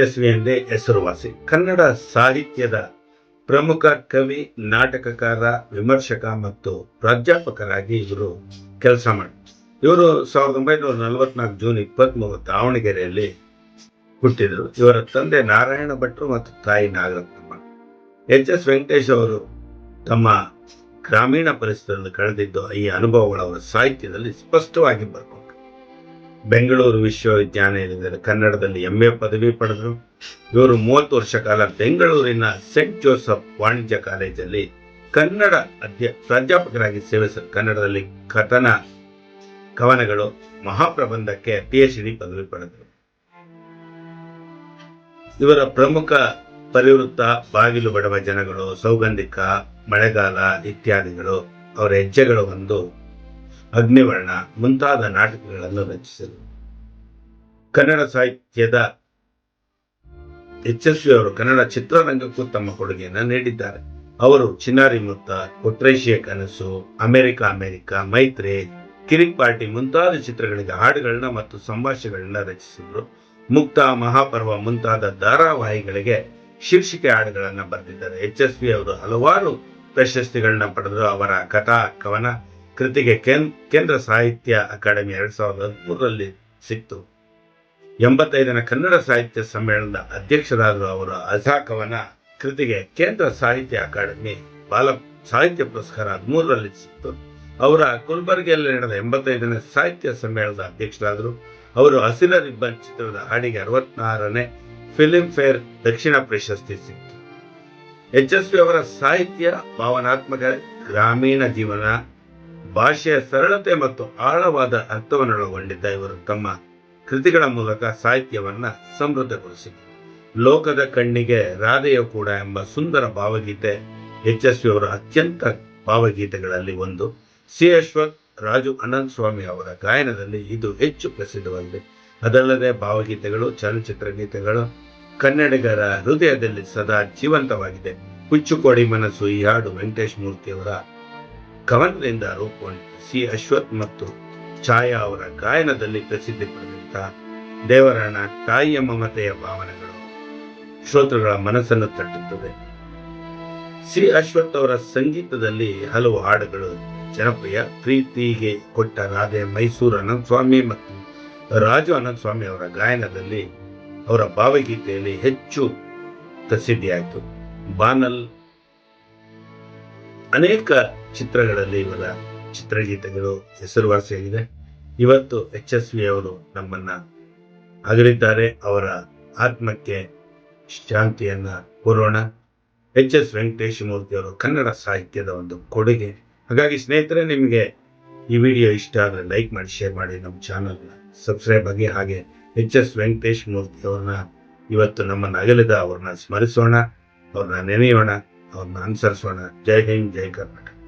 ಯಶಸ್ವಿ ಎಂದೇ ಹೆಸರುವಾಸಿ. ಕನ್ನಡ ಸಾಹಿತ್ಯದ ಪ್ರಮುಖ ಕವಿ, ನಾಟಕಕಾರ, ವಿಮರ್ಶಕ ಮತ್ತು ಪ್ರಾಧ್ಯಾಪಕರಾಗಿ ಇವರು ಕೆಲಸ ಮಾಡಿ, ಇವರು ಸಾವಿರದ ಒಂಬೈನೂರ ನಲವತ್ನಾಲ್ಕು ಜೂನ್ ಇಪ್ಪತ್ಮೂರು ದಾವಣಗೆರೆಯಲ್ಲಿ ಹುಟ್ಟಿದರು. ಇವರ ತಂದೆ ನಾರಾಯಣ ಭಟ್ರು ಮತ್ತು ತಾಯಿ ನಾಗರತ್ನಮ್ಮ ಎಚ್ ಎಸ್ ವೆಂಕಟೇಶ್ ಅವರು ತಮ್ಮ ಗ್ರಾಮೀಣ ಪರಿಸರದಲ್ಲಿ ಕಳೆದಿದ್ದು ಈ ಅನುಭವಗಳು ಅವರ ಸಾಹಿತ್ಯದಲ್ಲಿ ಸ್ಪಷ್ಟವಾಗಿ ಬರ್ಕೊಂಡು ಬೆಂಗಳೂರು ವಿಶ್ವವಿದ್ಯಾನಿಲಯದಲ್ಲಿ ಕನ್ನಡದಲ್ಲಿ ಎಂ ಎ ಪದವಿ ಪಡೆದರು. ಇವರು ಮೂವತ್ತು ವರ್ಷ ಕಾಲ ಬೆಂಗಳೂರಿನ ಸೆಂಟ್ ಜೋಸಫ್ ವಾಣಿಜ್ಯ ಕಾಲೇಜಲ್ಲಿ ಕನ್ನಡ ಅಧ್ಯ, ಪ್ರಾಧ್ಯಾಪಕರಾಗಿ ಸೇವೆ ಕನ್ನಡದಲ್ಲಿ ಕಥನ, ಕವನಗಳು, ಮಹಾಪ್ರಬಂಧಕ್ಕೆ ಪಿ ಎಚ್ ಡಿ ಪದವಿ ಪಡೆದರು. ಇವರ ಪ್ರಮುಖ ಪರಿವೃತ್ತ ಬಾಗಿಲು ಬಡವ ಜನಗಳು, ಸೌಗಂಧಿಕ, ಮಳೆಗಾಲ ಇತ್ಯಾದಿಗಳು, ಅವರ ಹೆಜ್ಜೆಗಳು ಒಂದು ಅಗ್ನಿವರ್ಣ ಮುಂತಾದ ನಾಟಕಗಳನ್ನು ರಚಿಸಿದರು. ಕನ್ನಡ ಸಾಹಿತ್ಯದ ಯಶಸ್ವಿ ಅವರು ಕನ್ನಡ ಚಿತ್ರರಂಗಕ್ಕೂ ತಮ್ಮ ಕೊಡುಗೆಯನ್ನು ನೀಡಿದ್ದಾರೆ. ಅವರು ಚಿನ್ನಾರಿ ಮುತ್ತ ಕೊಟ್ರೇಶಿಯ ಕನಸು, ಅಮೆರಿಕ ಅಮೆರಿಕ, ಮೈತ್ರಿ, ಕಿರಿಕ್ ಪಾರ್ಟಿ ಮುಂತಾದ ಚಿತ್ರಗಳಿಗೆ ಹಾಡುಗಳನ್ನ ಮತ್ತು ಸಂಭಾಷಣೆಗಳನ್ನ ರಚಿಸಿದರು. ಮುಕ್ತ, ಮಹಾಪರ್ವ ಮುಂತಾದ ಧಾರಾವಾಹಿಗಳಿಗೆ ಶೀರ್ಷಿಕೆ ಹಾಡುಗಳನ್ನು ಬರೆದಿದ್ದಾರೆ. ಎಚ್ ಎಸ್ ವಿ ಅವರು ಹಲವಾರು ಪ್ರಶಸ್ತಿಗಳನ್ನ ಪಡೆದರು. ಅವರ ಕಥಾ, ಕವನ ಕೃತಿಗೆ ಕೇನ್- ಕೇಂದ್ರ ಸಾಹಿತ್ಯ ಅಕಾಡೆಮಿ ಎರಡು ಸಾವಿರದ ಹದಿಮೂರರಲ್ಲಿ ಸಿಕ್ತು. ಎಂಬತ್ತೈದನೇ ಕನ್ನಡ ಸಾಹಿತ್ಯ ಸಮ್ಮೇಳನದ ಅಧ್ಯಕ್ಷರಾದರು ಅವರ ಅಜಾಕವನ ಕೃತಿಗೆ ಕೇಂದ್ರ ಸಾಹಿತ್ಯ ಅಕಾಡೆಮಿ ಬಾಲ, ಸಾಹಿತ್ಯ ಪುರಸ್ಕಾರ ಹದಿಮೂರರಲ್ಲಿ ಸಿಕ್ತು. ಅವರ ಗುಲ್ಬರ್ಗಿಯಲ್ಲಿ ನಡೆದ ಎಂಬತ್ತೈದನೇ ಸಾಹಿತ್ಯ ಸಮ್ಮೇಳನದ ಅಧ್ಯಕ್ಷರಾದರು ಅವರು ಹಸಿರ ರಿಬ್ಬನ್ ಚಿತ್ರದ ಹಾಡಿಗೆ ಅರವತ್ನಾರನೇ ಫಿಲಿಂ ಫೇರ್ ದಕ್ಷಿಣ ಪ್ರಶಸ್ತಿ ಸಿಕ್ತು. ಎಚ್ ಎಸ್ ವಿ ಅವರ ಸಾಹಿತ್ಯ, ಭಾವನಾತ್ಮಕ, ಗ್ರಾಮೀಣ ಜೀವನ ಭಾಷೆಯ ಸರಳತೆ ಮತ್ತು ಆಳವಾದ ಅರ್ಥವನ್ನೊಳಗೊಂಡಿದ್ದ ಇವರು ತಮ್ಮ ಕೃತಿಗಳ ಮೂಲಕ ಸಾಹಿತ್ಯವನ್ನ ಸಮೃದ್ಧಗೊಳಿಸಿದರು. ಲೋಕದ ಕಣ್ಣಿಗೆ ರಾಧೆಯ ಕೂಡ ಎಂಬ ಸುಂದರ ಭಾವಗೀತೆ ಎಚ್ ಎಸ್ ಅವರ ಅತ್ಯಂತ ಭಾವಗೀತೆಗಳಲ್ಲಿ ಒಂದು. ಸಿ. ಅಶ್ವಥ್ ರಾಜು ಅನಂತ ಸ್ವಾಮಿ ಅವರ ಗಾಯನದಲ್ಲಿ ಇದು ಹೆಚ್ಚು ಪ್ರಸಿದ್ಧವಾಗಿದೆ. ಅದಲ್ಲದೆ ಭಾವಗೀತೆಗಳು, ಚಲನಚಿತ್ರ ಗೀತೆಗಳು, ಕನ್ನಡಿಗರ ಹೃದಯದಲ್ಲಿ ಸದಾ ಜೀವಂತವಾಗಿದೆ. ಹುಚ್ಚುಕೋಡಿ ಮನಸ್ಸು, ಈ ಹಾಡು ವೆಂಕಟೇಶ್ ಮೂರ್ತಿ ಅವರ ಕವನದಿಂದ ರೂಪುಗೊಂಡಿದೆ ಸಿ. ಅಶ್ವಥ್ ಮತ್ತು ಛಾಯಾ ಅವರ ಗಾಯನದಲ್ಲಿ ಪ್ರಸಿದ್ಧಿ ಪಡೆದಂತ ದೇವರಣ ತಾಯಿಯ ಮಮತೆಯ ಭಾವನೆಗಳು ಶ್ರೋತೃಗಳ ಮನಸ್ಸನ್ನು ತಟ್ಟುತ್ತದೆ ಸಿ. ಅಶ್ವಥ್ ಅವರ ಸಂಗೀತದಲ್ಲಿ ಹಲವು ಹಾಡುಗಳು ಜನಪ್ರಿಯ. ಪ್ರೀತಿಗೆ ಕೊಟ್ಟ ರಾಧೆ ಮೈಸೂರು ಅನಂತ ಸ್ವಾಮಿ ಮತ್ತು ರಾಜು ಅನಂತ ಸ್ವಾಮಿ ಅವರ ಗಾಯನದಲ್ಲಿ ಅವರ ಭಾವಗೀತೆಯಲ್ಲಿ ಹೆಚ್ಚು ಪ್ರಸಿದ್ಧಿಯಾಯಿತು. ಬಾನಲ್ ಅನೇಕ ಚಿತ್ರಗಳಲ್ಲಿ ಇವರ ಚಿತ್ರಗೀತೆಗಳು ಹೆಸರುವಾಸಿಯಾಗಿದೆ. ಇವತ್ತು ಎಚ್ ಎಸ್ ವಿ ಅವರು ನಮ್ಮನ್ನ ಅಗಲಿದ್ದಾರೆ ಅವರ ಆತ್ಮಕ್ಕೆ ಶಾಂತಿಯನ್ನ ಕೋರೋಣ ಎಚ್ ಎಸ್ ವೆಂಕಟೇಶ ಮೂರ್ತಿ ಅವರು ಕನ್ನಡ ಸಾಹಿತ್ಯದ ಒಂದು ಕೊಡುಗೆ. ಹಾಗಾಗಿ ಸ್ನೇಹಿತರೆ, ನಿಮಗೆ ಈ ವಿಡಿಯೋ ಇಷ್ಟ ಆದರೆ ಲೈಕ್ ಮಾಡಿ, ಶೇರ್ ಮಾಡಿ. ನಮ್ಮ ಚಾನಲ್ನ ಸಬ್ಸ್ಕ್ರೈಬ್ ಆಗಿ ಹಾಗೆ ಎಚ್ ಎಸ್ ವೆಂಕಟೇಶ್ ಮೂರ್ತಿ ಅವ್ರನ್ನ ಇವತ್ತು ನಮ್ಮನ್ನು ಅಗಲಿದ ಅವ್ರನ್ನ ಸ್ಮರಿಸೋಣ. ಅವ್ರನ್ನ ನೆನೆಯೋಣ. ಅವ್ರನ್ನ ಅನುಸರಿಸೋಣ. ಜೈ ಹಿಂದ್ ಜೈ ಕರ್ನಾಟಕ.